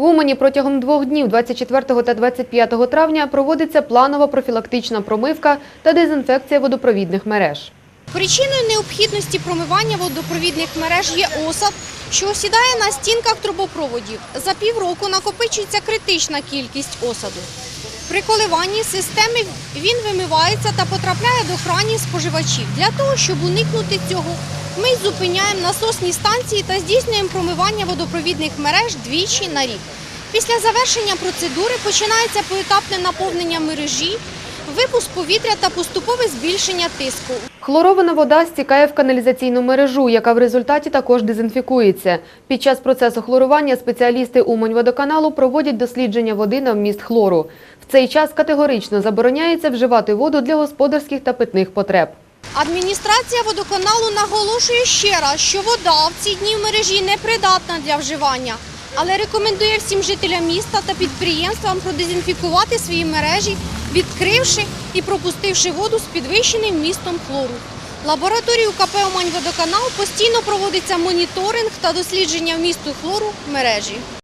В Умані протягом двох днів 24 та 25 травня проводиться планова профілактична промивка та дезінфекція водопровідних мереж. Причиною необхідності промивання водопровідних мереж є осад, що осідає на стінках трубопроводів. За півроку накопичується критична кількість осаду. При коливанні системи він вимивається та потрапляє до хранів споживачів. Для того, щоб уникнути цього, ми зупиняємо насосні станції та здійснюємо промивання водопровідних мереж двічі на рік. Після завершення процедури починається поетапне наповнення мережі, випуск повітря та поступове збільшення тиску. Хлорована вода стікає в каналізаційну мережу, яка в результаті також дезінфікується. Під час процесу хлорування спеціалісти Умань-водоканалу проводять дослідження води на вміст хлору. В цей час категорично забороняється вживати воду для господарських та питних потреб. Адміністрація водоканалу наголошує ще раз, що вода в ці дні в мережі не придатна для вживання, але рекомендує всім жителям міста та підприємствам продезінфікувати свої мережі, відкривши і пропустивши воду з підвищеним вмістом хлору. Лабораторію КП «Умань-водоканал» постійно проводиться моніторинг та дослідження вмісту хлору в мережі.